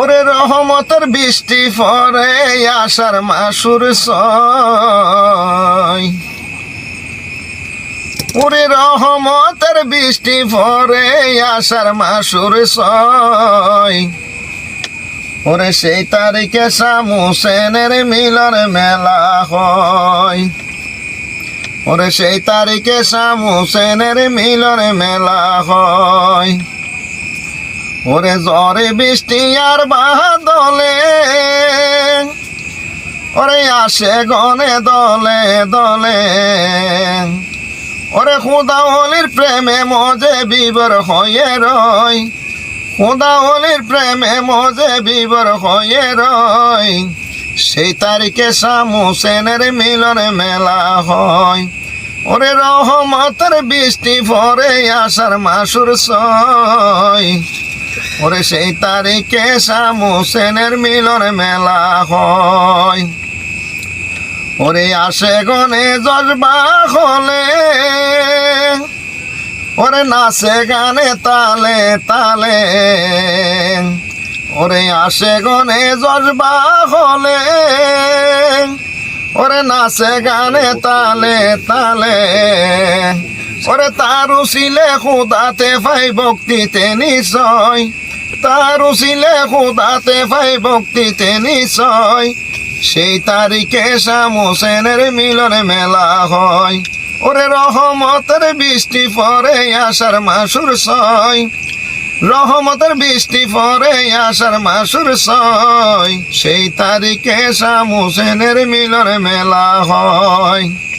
ওরে রহমতের বৃষ্টি পরে আষাঢ় মাসুর সয় ওরে রহমতের বৃষ্টি পরে আষাঢ় মাসুর সয় ওরে সেই তারিখে শামু সেনের মিলন মেলা হয়। ওরে সেই তারিখে শামু সেনের মিলন মেলা হয়। ওরে জ্বরে বৃষ্টি আর বাদলে। ওরে আসে গনে দলে দলে। ওরে খুদাওলির প্রেমে মজে বিবর হয়ে রয় খুদাওলির প্রেমে মজে বিবর হয়ে রয় সেই তারিখে শামু সেনের মিলনে মেলা হয়। ওরে রহমতের বৃষ্টি পরে আষাঢ় মাসুর সয়। ওরে সেই তারিখে শামু সেনের মিলন মেলা হয়। ওরে আসে গনে জজবা হলে, ওরে নাচে গানে তালে তালে। ওরে আসে গনে জজবা হলে, ওরে নাচে গানে তালে তালে। ওরে তার উচিলে খুদাতে ফাই ভক্তিতে নিশ্চয়। তার উচিলে খুদাতে ফাই ভক্তিতে নিশ্চয়। সেই তারিখে শামু সেনের মিলনে মেলা হয়। ওরে রহমতের বৃষ্টি পরে আষাঢ় মাসুর সয় রহমতের বৃষ্টি পরে আষাঢ় মাসুর সয় সেই তারিখে শামু সেনের মিলনে মেলা হয়।